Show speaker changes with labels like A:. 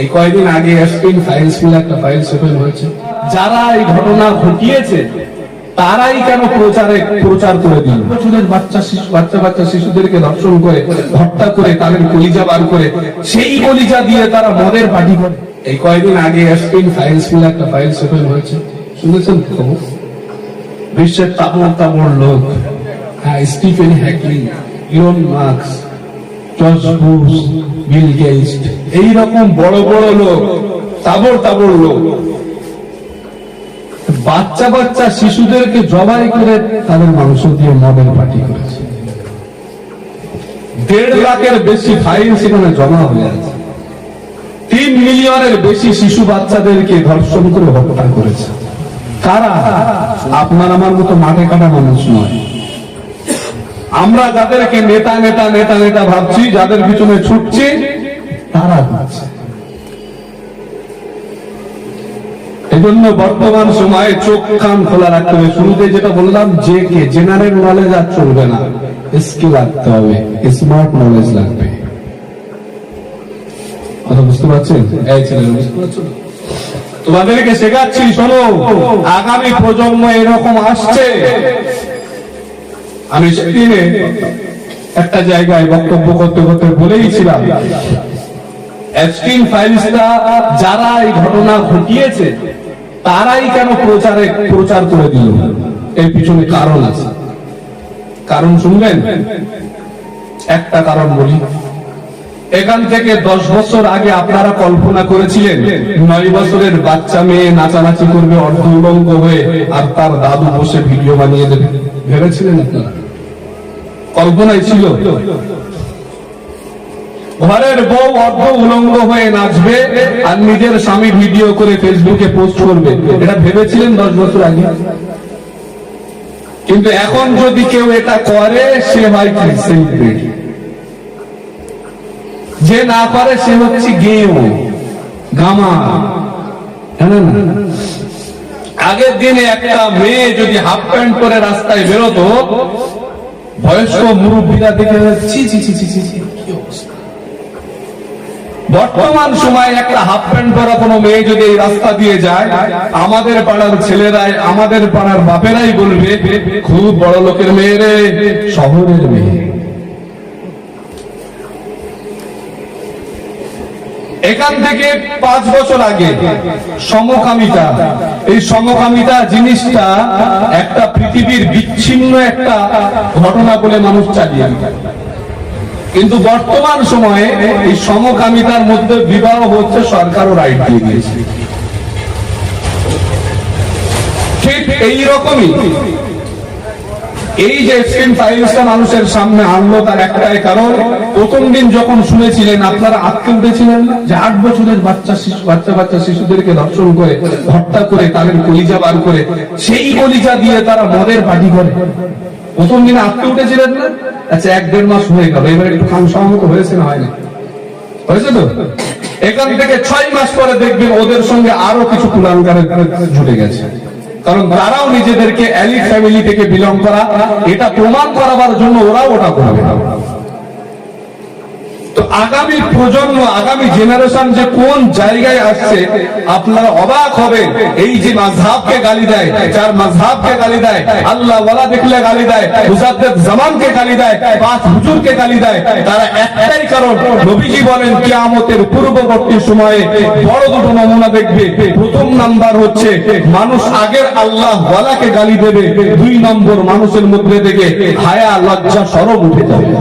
A: এই কয়েকদিন আগে এসপিন ফাইলস মিলে একটা ফাইলস ওপেন হয়েছে। যারা এই ঘটনা ঘটিয়েছে, তারাই কেন প্রচারে প্রচার করে দিল? বছরের বাচ্চা শিশু বাচ্চা বাচ্চা শিশুদেরকে ধর্ষণ করে, হত্যা করে, তাদের কলিজা বার করে, সেই কলিজা দিয়ে তারা মদের পার্টি করে। এই কয়েকদিন আগে এসপিন ফাইলস মিলে একটা ফাইলস ওপেন হয়েছে। শুনেছেন খবর বিশ্বের তাবড় তাবড় লোক। হ্যাঁ স্টিফেন হ্যাকলি ইলন মার্কস এইরকম বড় বড় লোক, তাবড় তাবড় লোক। বাচ্চা বাচ্চা শিশুদেরকে জবাই করে তাদের মাংস দিয়ে করেছে। দেড় লাখের বেশি ফাইল সেখানে জমা হয়ে আছে। তিন মিলিয়নের বেশি শিশু বাচ্চাদেরকে ধর্ষণ করে হত্যা করেছে। কারা? আপনার আমার মতো মাঠে কাটা মানুষ নয়। আমরা যাদেরকে নেতা নেতা নেতা নেতা ভাবছি যাদের পিছনে ছুটছি তারা ভাবছে এজন্য বর্তমান সময়ে চোখ কান খোলা রাখতে হবে। শুরুতে যেটা বললাম যে কে জেনারেল নলেজ আর চলবে না। স্কিল রাখতে হবে স্মার্ট নলেজ লাগবে। কথা বুঝতে পারছেন? এই ছেলেরা বুঝতে পারছ না? তোমাদেরকে শেখাচ্ছি শোনো আগামী প্রজন্ম এরকম আসছে আমি সেদিনে একটা জায়গায় বক্তব্য করতে করতে বলেইছিলাম যারা এই ঘটনা ঘটিয়েছে, তারাই কেন প্রচারে প্রচার করে দিল? এর পিছনে কারণ আছে। কারণ শুনবেন, একটা কারণ বলি। এখান থেকে দশ বছর আগে আপনারা কল্পনা করেছিলেন, নয় বছরের বাচ্চা মেয়ে নাচানাচি করবে অর্ধ হয়ে আর তার দাদু বসে ভিডিও বানিয়ে দেবে। ভেবেছিলেন আপনারা? কল্পনায় ছিল। ঘরের বউ অর্ধ উলঙ্গ হয়ে নাচবে আর নিজের স্বামী ভিডিও করে ফেসবুকে পোস্ট করবে। এটা ভেবেছিলেন দশ বছর আগে? কিন্তু এখন যদি কেউ এটা করে, সে হয় কি? সেলিব্রিটি যে না পারে সে হচ্ছে গেও গামা। আগের দিনে একটা মেয়ে যদি হাফ প্যান্ট পরে রাস্তায় বেরোতো, বয়স্ক মুরব্বীরা দেখে ছি বর্তমান সময়ে একটা হাফ প্যান্ট পরা কোনো মেয়ে যদি এই রাস্তা দিয়ে যায়, আমাদের পাড়ার ছেলেরাই, আমাদের পাড়ার বাপেরাই বলবে, খুব বড় লোকের মেয়ে রে, শহরের মেয়ে। এখান থেকে পাঁচ বছর আগে সমকামিতা, এই সমকামিতা জিনিসটা একটা পৃথিবীর বিচ্ছিন্ন একটা ঘটনা বলে মানুষ চালিয়ে কিন্তু বর্তমান সময়ে এই সমকামিতার মধ্যে বিবাহ হচ্ছে সরকারও রাইট দিয়ে দিয়েছে। ঠিক এই রকমই এই যে স্ক্রিন ফাইলসটা মানুষের সামনে আনলো তার একটাই কারণ, প্রথম দিন যখন শুনেছিলেন, আপনারা আটকে উঠেছিলেন, যে আট বছরের বাচ্চা শিশু, বাচ্চা বাচ্চা শিশুদেরকে ধর্ষণ করে, হত্যা করে, তাদের কলিজা বার করে, সেই কলিজা দিয়ে তারা মদের পার্টি করে প্রথম দিনে আটকে উঠেছিলেন না? আচ্ছা এক দেড় মাস হয়ে গেল, এবার একটু খান সহমত হয়েছে না হয়নি? হয়েছে তো? এখান থেকে ছয় মাস পরে দেখবেন ওদের সঙ্গে আরও কিছু কুলাঙ্গারের জুড়ে গেছে। কারণ তারাও নিজেদেরকে অ্যালি ফ্যামিলি থেকে বিলং করা, এটা প্রমাণ করাবার জন্য ওরাও ওটা করবে। তো আগামী প্রজন্ম, আগামী জেনারেশন যে কোন জায়গায় আসছে, আপনারা অবাক হবেন। এই যে মাঝহাবকে গালি দেয়, যার মাঝহাবকে গালি দেয় আল্লাহ ওয়ালা দেখলে গালি দেয় মুসাদ্দেদ জামানকে গালি দেয়, পাঁচ হুজুরকে গালি দেয়, তারা একটাই কারণ, নবীজি বলেন, কিয়ামতের পূর্ববর্তী সময়ে বড় দুটো নমুনা দেখবে। প্রথম নাম্বার হচ্ছে, মানুষ আগের আল্লাহ ওয়ালাকে গালি দেবে, দুই নম্বর মানুষের মধ্যে থেকে হায়া, লজ্জা, সরব উঠে যাবে।